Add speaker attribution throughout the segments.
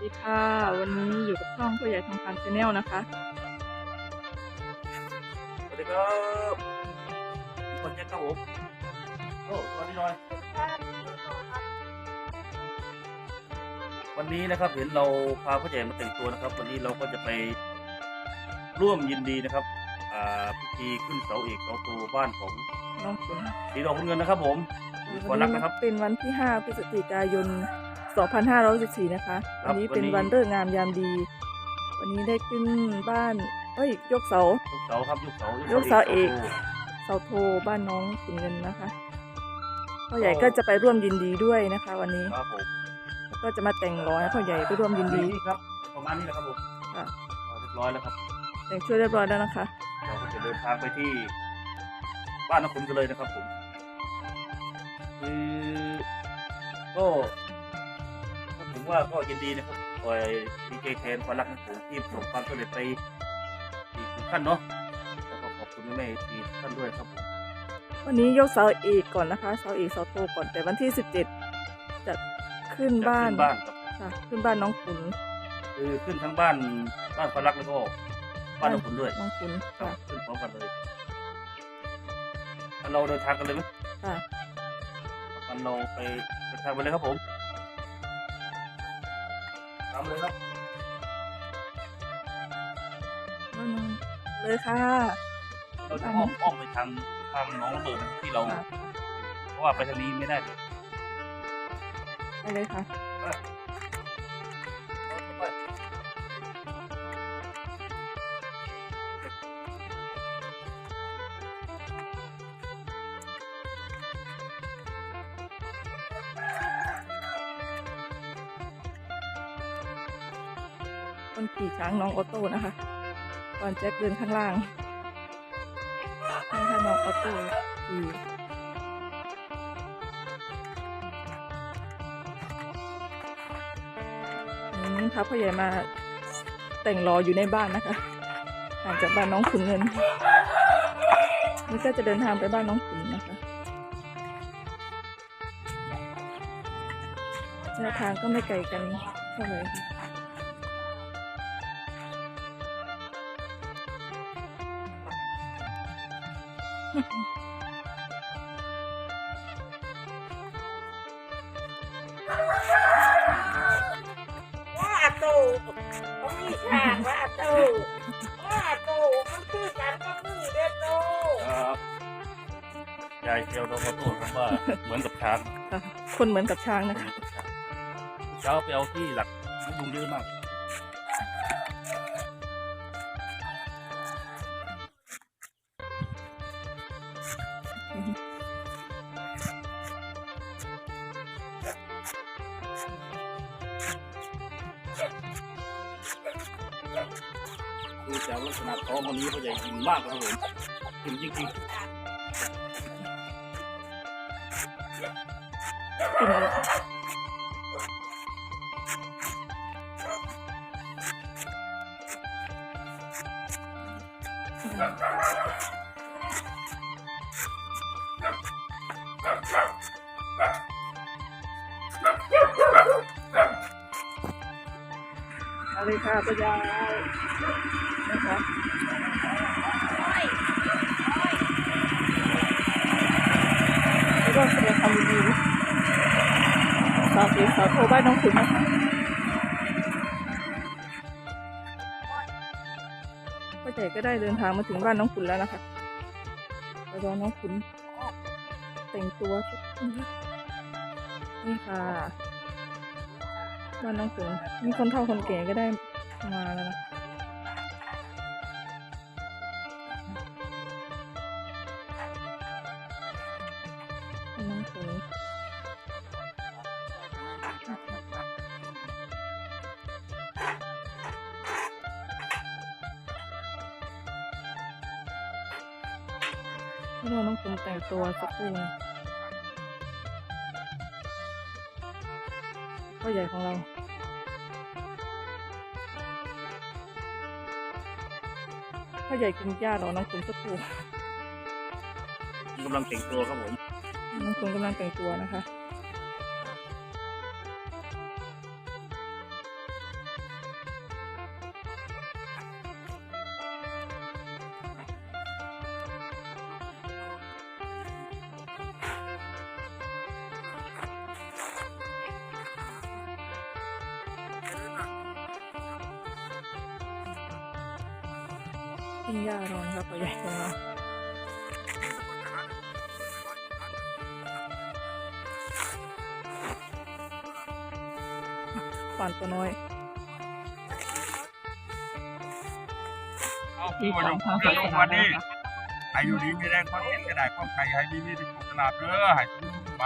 Speaker 1: ดีค่ะ วันนี้อยู่กับช่องผู้ใหญ่ทองคำชาแนลนะคะ
Speaker 2: สวัสดีครับคนแจ็คครับผมโอ้สวัสดีหน่อย วันนี้นะครับเห็นเราพาผู้ใหญ่มาแต่งตัวนะครับ วันนี้เราก็จะไปร่วมยินดีนะครับอ่าพิธีขึ้นเสาเอกเสาโทบ้านของ
Speaker 1: น้องคุณ
Speaker 2: สีดอกคุณเงินนะครับ ผมขอรักนะครับ
Speaker 1: เป็นวันที่ 5 พฤศจิกายน 2514นะคะ
Speaker 2: ครั
Speaker 1: วั
Speaker 2: บ
Speaker 1: นนี้เป็น
Speaker 2: วันนี้
Speaker 1: วันเลิกษ์งามยามดี วันนี้ได้ขึ้นบ้านเอ้ยยกเสา
Speaker 2: ยกเสาครับยกเสาย
Speaker 1: กเสาเอก
Speaker 2: โเสา
Speaker 1: โทบ้านน้องคุณเงินนะคะพ่อใหญ่ก็จะไปร่วมยินดีด้วยนะคะ วันนี้
Speaker 2: ครับผม
Speaker 1: แล้วก็จะมาแต่งร้อยพ่อใหญ่ก็ร่วมยินดี
Speaker 2: นี่ครับประมาณนี้แหละครับผม
Speaker 1: ค่ะ
Speaker 2: อ่าเรียบร้อยแล้วครับ
Speaker 1: แต่งช่วยเรียบร้อยแล้วนะคะ
Speaker 2: เราก็จะเดินทางไปที่บ้านน้ำคุณกันเลยนะครับผมคือก็ผม ว่าก็ยินดีนะครับคอยดีเจแทนความรักของผมที่ประสบความสำเร็จไปอีกหนึ่งขั้นเนาะแล้วก็ขอบคุณแม่ๆทีท่านด้วยครับผม
Speaker 1: วันนี้ยกเสาเอกก่อนนะคะเสาเอกเสาโทก่อนแต่วันที่17จะขึ้นบ้าน
Speaker 2: จะขึ้นบ้านครับ
Speaker 1: ค่ะขึ้นบ้านน้องขุน
Speaker 2: คือขึ้นทั้งบ้านบ้านความรักแล้วก็บ้านน้ำคุณด้วย
Speaker 1: น้องขุน
Speaker 2: ครั
Speaker 1: ค่ะ
Speaker 2: บขึ้นพร้อมกันเลยงั้นเราเดินทางกันเลยไหม
Speaker 1: ค่ะ
Speaker 2: งั้นเราไปเดินทางไปเลยครับผม ตามเลยครับ
Speaker 1: บ้านน้องเลยค่ะ
Speaker 2: เราจะอ้อมอ้อมไปทางทางหน้องระเบิดนะที่เรา
Speaker 1: ค่ะ
Speaker 2: เพราะว่าไปทางนี้ไม่ได้เลย
Speaker 1: ไปเลยค่ะ คนขี่ช้างน้องออโต้นะคะ ก่อนแจ็คเดินข้างล่างให้ค่ะน้องออโต้ขี่อืมพาพ่อใหญ่มาแต่งรออยู่ในบ้านนะคะห่างจากบ้านน้องขุนเงิน นี่ก็จะเดินทางไปบ้านน้องขุนนะคะระยะทางก็ไม่ไกลกันเท่าไหร่
Speaker 3: ว่าตูต้องมีฉากว่าตูว่าตูมันคือการต้องมีเด้อตู
Speaker 2: ครับยายเจียวเราขอโทษครับว่าเหมือนกับช้าง
Speaker 1: ค่ะคนเหมือนกับช้างนะคะ
Speaker 2: เช้าไปเอาที่หลักลุงเยอะมาก ลักษณะท้องวันนี้เขาใหญ่กินมากครับผมกินจริง
Speaker 1: กิน เลยค่ะป้ายายนะคะก็แสดงความยินดีสาวสีสาวโทบ้านน้องขุนนะคะพ่อใหญ่ก็ได้เดินทางมาถึงบ้านน้องขุนแล้วนะคะไปรอน้องขุนแต่งตัวสักนิดนี่ค่ะ บ้านน้องขุนมีคนเฒ่าคนแก่ก็ได้มาแล้วนะน้องขุนให้เราน้องขุนแต่งตัวสักครู่นะ พ่อใหญ่ของเราพ่อใหญ่กินหญ้ารอน้องคุณสักครู่
Speaker 2: ๆกำลังแต่งตัวครับผม
Speaker 1: น้องคุณกำลังแต่งตัวนะคะ กินหญ้ารอนครับพ่อใหญ่ของเราป่านตัวน้อย
Speaker 4: เอาผู้มาลงเรือลงวันนี้ให้อยู่ดีมีแรงความเห็นก็ได้ความใครให้มีมีที่ถูกตลาดเด้อให้ไป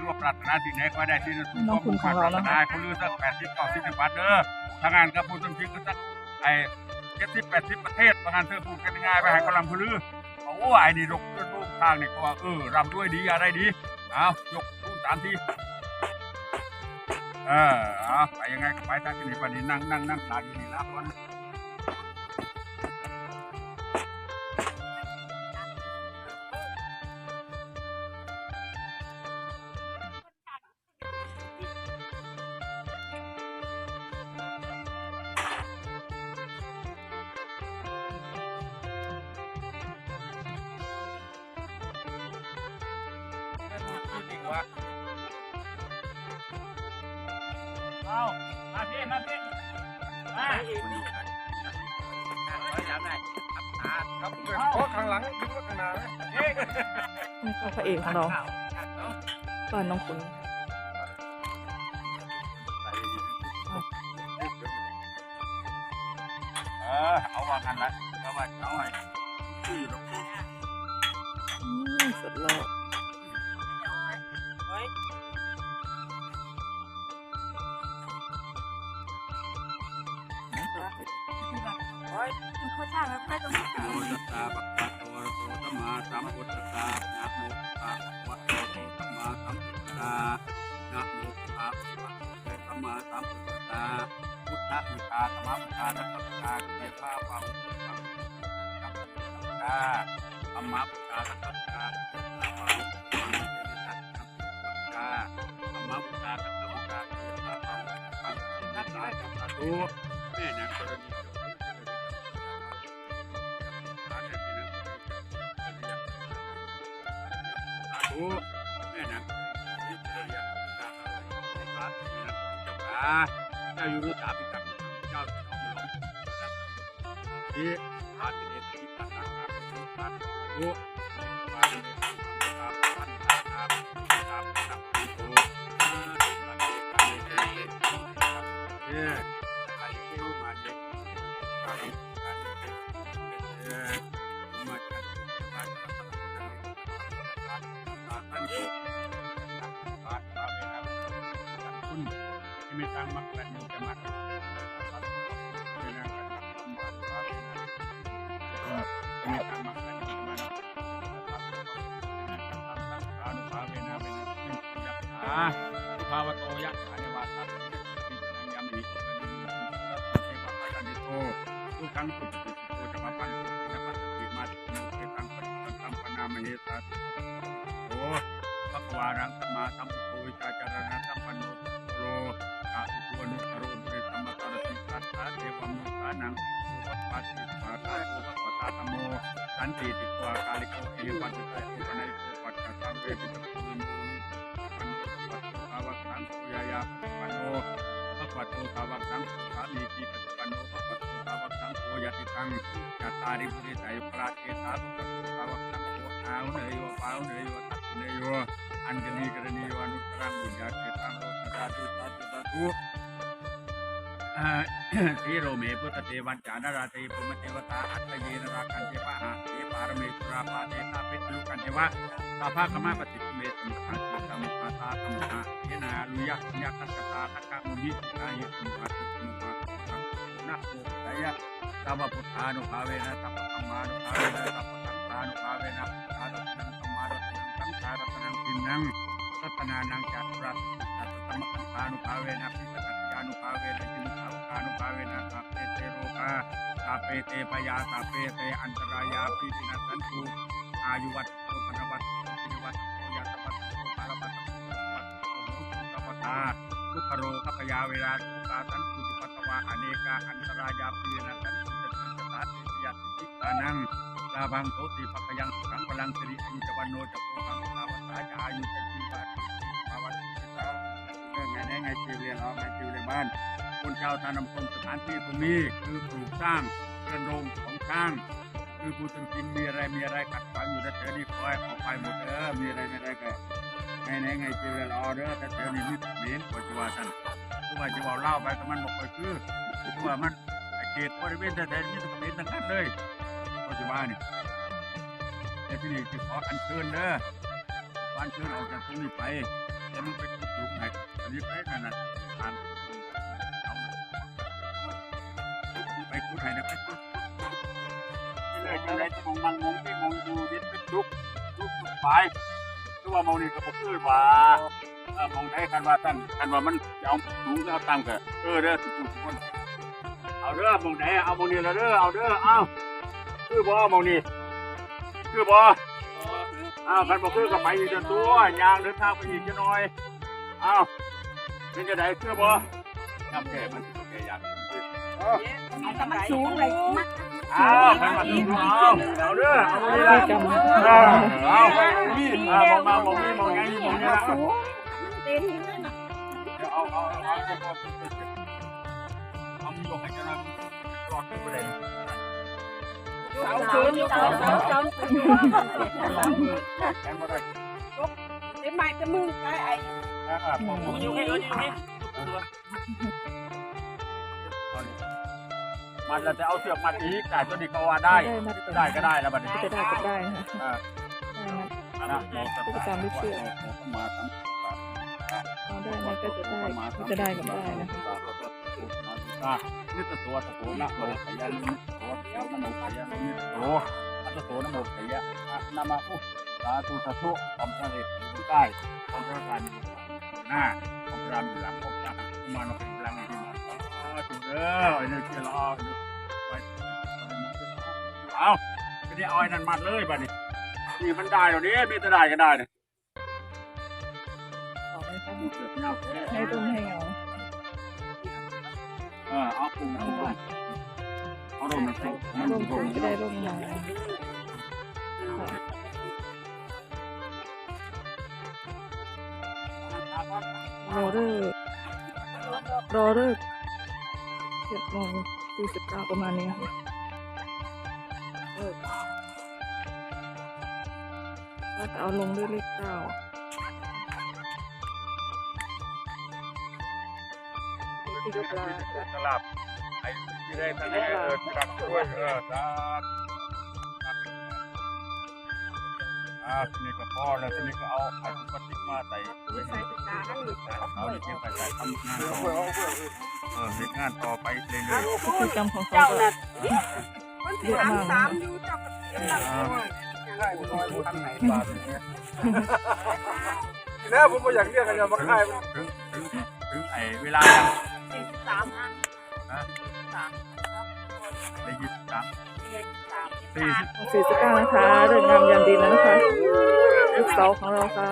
Speaker 4: รวบปรารถนาสิ่งไหนก็ได้ที่จะถูกต้องมุ่งมั่นปรารถนาคนรู้สักแปดสิบเก้าสิบจังหวัดเด้อทางงานกับผู้ต้นพิกก็สักไอ เจ็ดสิบแปดสิบประเทศประงานเธอพูดกันง่ายไปให้กำลังพลือเอาไอ้นี่รกรูปทางนี่ก็ว่าเออรำด้วยดีอะไรดีเอายกทุ่นสามทีเออเอาไปยังไงไปถ้าที่นี่วันนี้นั่งนั่งนั่งตากอยู่นี่ละวัน ครับเพราะข้างหลังยิงรถขนาดนี้
Speaker 1: นี่ก็พระเอกของเราตอนน้องคุณ
Speaker 4: เออเอาวางกันละเอาไว้เอา
Speaker 1: ไว้สุดหล่อ
Speaker 3: เขาช่างแล้วใครต้อง
Speaker 4: โมตัสสะปะคะวะโตสัมมาสัมพุทธัสสะนะโมตัสสะวะโตสัมมาสัมพุทธัสสะนะโมตัสสะสัมมาสัมพุทธัสสะพุทธะมุตาธรรมะมุตานัตตะเทพาปะหุตังกัปปะธรรมะมุตานัตตะเทพาปะหุตังกัปปะธรรมะมุตานัตตะเทพาปะหุตังกัปปะธรรมะแม่นางกรณี เจ้าโอ้แม่นางที่เรียกตาในบ้านแม่นางเจ้าขาเจ้าอยู่รู้ตาพิการเจ้าที่น้องลงที่อาทิตย์ที่ผ่านมาครับบ้านโอ้บ้านในครับบ้านครับครับครับครับโอ้บ้านในบ้านในครับเอ๊ะใครที่รู้มาเด็ก ท่านผู้บาดบาเวนะท่านคุณที่มีตังมักและมีจะมักเวนะนทำบาดบานะที่มีตังมักและมีจะมักอนุภาเวนะเวนะเป็นยักษาภาวโตยักษาเนวาสัตตินังยามิกุณังเทวปัจจิโตทุกังสุขโตจะมาปันสุขินปัสสิมาติโนเทตังปันตังปนามเหสัต พระวารังสัมมาสัมพุทโธวิชาจารณะสัมปันโนโลกาติตัวนุตโรบริธรรมตารติสัทธาเทวมุสานังโอปัสปัสสิปาตาโอปัสปตาธรรมโมสันกวากาลิโกเอวันตุตะเอปนัยโกปัจจตังเวปิตะปุริโนปันโนปัสสภาวะสังโฆยายาปันโนพระปัจโตภาวะสังโฆสามีจีปัจจุปันโระปัจโตภาวะสังโฆยติตังจัตตาริบุริสัยปราเอตาภะปัจโตภาวะสังโฆอาวเนยวปาวเนยวตัตเนรักนีกรณีวานุตรังบุญญาเกตังโลกราตุสาธุสาธุอ่าสีโรเมพุทธเทวันจานาราเตปุมเทวตาอัตเยนราคันเทวะหาเทปารเมตุราภาเตตาเปตุกันเทวะตาภาคมาปฏิเมตมหาจิตมุปาตาธรรมะเยนาลุยะญาคัตตาทักขมุนิกายมุปาติมุปาตังนะโมตยะสัพพุทธานุภาเวนะสัพพธรมานุภาเวนะสัพพสังฆานุภาเวนะพุทธารัตนังธรรมารัตนังสังฆ ตารัตนังปินังรัตนานังจัตรัสจัตตมคันธานุภาเวนะปิสัตยานุภาเวนะจินสาวกานุภาเวนะสัพเพเตโรกาสัพเพเตปยาสัพเพเตอันตรายาปิตินัสันตุอายุวัตโตปนวัตโตปิวัตโตยาตวัตโตปารวัตโตวัตโตโหตุตปตาทุกโรกัปยาเวลาทุกาสันตุจิปัตวาอเนกาอันตรายาปินัสันตุจตุจตาติยาติตานังาบังโสติปัพยังสุขังพลังสิริอายุจวันโนจะโพกังสาวสาจายุจจีบาติภาวันติตาเรื่องไงได้ไงจีเรียนเราไงจีเรียนบ้านคนชาวทานำคมสถานที่ตรงนี้คือปลูกสร้างกระดงของชช่าง คือพูดจริงมีอะไรมีอะไรขัดขวางอยู่แต่เธอนี่คอยออกไปหมดเออมีอะไรไม่ได้ก็ไงไหนไงจิวเจอรอเด้อแต่เธอนี่มีเหม็นปัจจุบันท่านคือว่าจะบอกเล่าไปก็มันบอกไปคือคือว่ามันเขตบริเวณแต่เธอนี่เหม็นทั้งนั้นเลย ปัจจุบันนี่แต่ที่นี่จะขออัญเชิญเด้อขออัญเชิญออกจากตรงนี้ไปแล้วมันไปขุดหลุมไหนอันนี้ไปนั่นน่ะทางเอาไปขุดไหนนะไปขุดเลยจะได้มองมันมองที่มองดูดินเป็นลุกลุกไปคือว่ามองนี่ก็บ่คือว่าเมองได้กันว่าตั้งกันว่ามันจะเอาสูงก็เอาตั้งก็เออเด้อทุกๆคนเอาเด้อมองไหนเอามองนี่ละเด้อเอาเด้อเอา คือบ่มองนี่คือบ่อ้าวคันบ่คือก็ไปอีกจะตัวยางเดินทางไปอีกจะหน่อยอ้าวเป็นจะไดคือบ่ยำแก่มันแก่ยากเออ
Speaker 3: แต่มันสูงเลย
Speaker 4: อ้าวคันมาดูเอาเอาเด้อเอามองนี่ละ
Speaker 1: กรรม
Speaker 4: เอาเอาเอามองมามองนี่มองไงนี่มองนี่ละ
Speaker 3: เต็มเลยนะ
Speaker 4: เอาเอาเอาเอาเอาเอามีลงให้กันนะรอดไปเลย
Speaker 3: เสาสูงเสาเสาเสา
Speaker 4: แอนมาได้
Speaker 3: เต็มไม้เต็มมือไอ้ไอ้
Speaker 4: อ่าผมอยู่ให้เอออยู่ให้มันจะเอาเสือกมัดอีกแต่ตัวนี้ก็ว่าได้
Speaker 1: ได้มาแต่
Speaker 4: ได้ก็ได้แล้วบัดนี้
Speaker 1: ได้ก็ได้นะคะ
Speaker 4: อ่า
Speaker 1: ได้มา
Speaker 4: นะมองจะ
Speaker 1: พฤติกรรมไม่เชื่อ
Speaker 4: มาทั้ง
Speaker 1: เอาได้มาก็จะได้ก็จะได้ก็ได้นะคะ
Speaker 4: นี่ตัวตัวตัวนะโมขยันตัวเดียวนะโมขยัน นี่ตัวอัตโตนโมขยันนามาอุสาธุสาธุทำสำเร็จอยู่ใต้ของพระการอยู่หน้าของพระรามอยู่หลังของจักรมานเป็นพลังที่มาถูกเด้อไอ้เนี่เจ้าล้อไปเอาทีนี้เอาไอ้นั่นมัดเลยบัดนี้นี่มันได้เดี๋ยวนี้มีแต่ได้ก็ได้เนี่ย
Speaker 1: ออกไหมคะ
Speaker 4: เกิดเงาแท้
Speaker 1: ให้ร่มให้เงา
Speaker 4: เออเอาปุ่มเอาปุ่มเอา มมันสิมัน
Speaker 1: ร่ม
Speaker 4: ล
Speaker 1: ค
Speaker 4: ม
Speaker 1: งจะได้ร่มเงาค่ะรอเลิกรอเลิกเจ็ดโมงสี่สิบเก้าประมาณนี้ค่ะเลิกแล้วก็เอาลงด้วยเลขเก้าที่ยกลา
Speaker 4: ตลับ ที่ได้ทะเลเออตักด้วยเออสาธุอ่าทีนี้ก็พอแล้วทีนี้ก็เอาไอ้พลาสติกมาใส่ไว้
Speaker 3: ใส่ตานั่นหรือ
Speaker 4: เอาเก็บไปใส่ทำงานต่อเออเฮ็ดงานต่อไปเรื่อย
Speaker 1: พฤติกรรมของเขา
Speaker 3: เจ้าน่ะมันสามสามอยู่เจ้าก็เต็มหลังด้วย
Speaker 5: แล้ผมก็อยากเรียกกันเนี่ยมาค่ายมัน
Speaker 4: ๆถึงถึงถึงไอ้เวลา ได้ยินสาม
Speaker 3: สาม
Speaker 4: สี่สิบ
Speaker 1: สี่สิบเก้านะคะเรื่องงามยามดีแล้วนะคะลูกเสาของเราค่ะ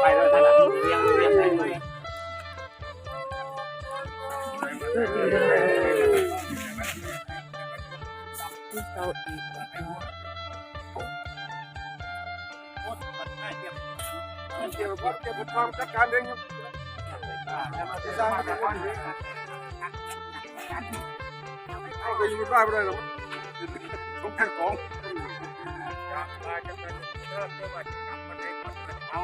Speaker 5: ไปแล้วท่านเรียงเรียงได้ไหม
Speaker 1: เลือดดีเรื่องแรงลูกเสาอีก
Speaker 5: เกี่ยวกับเกี่ยวกับความจัดการเองครับ ไปอยู่บ้านไม่ได้หรอกต้องแข่งของ
Speaker 4: จะเป็นเริ่มเมื่อวันกลับมาเด็กเอา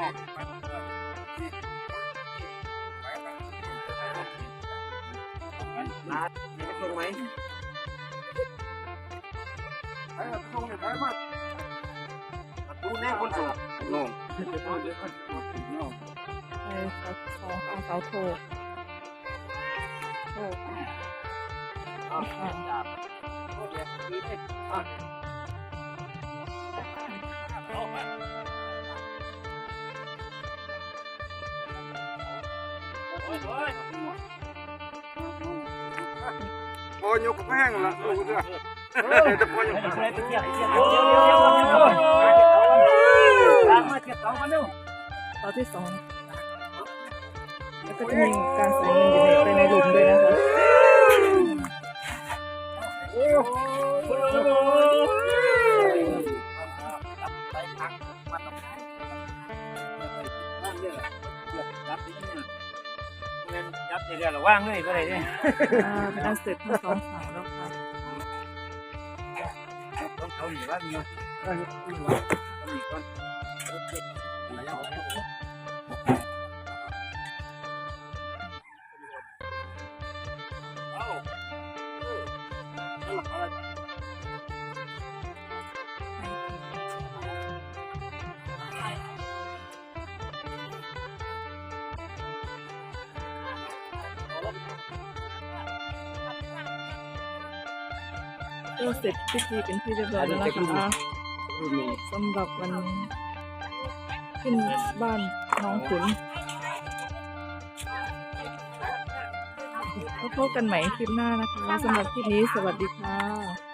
Speaker 5: นัดมีตรงไหมไอ้ตรงเนี่ยไอ้มาดูแน่คนสูงงง
Speaker 1: ไอ้เสาสองเอาเสาโทโทค่ะ
Speaker 5: พอยกแห้งละดูเถอะจะพอยก
Speaker 1: เสาที่สองแล้วก็จะมีการใส่เงินอยู่ในไปในหลุมด้วยนะคะ
Speaker 5: ยับเรียนหรือว่างเลยก็ได้เนี่ย
Speaker 1: อ่าเป็นอันเสร็จทั้งสองสาแล้วค่ะ
Speaker 4: ต้องเขาหนีว่ามี
Speaker 5: ได้ครับนี่เหรอ
Speaker 4: ต้องหนีก่อน
Speaker 1: ก็เสร็จพิธีเป็นที่เรียบร้อยแล้วนะคะสำหรับวันนี้ขึ้นบ้านน้องขุนพบกันใหม่คลิปหน้านะคะสำหรับคลิปนี้สวัสดีค่ะ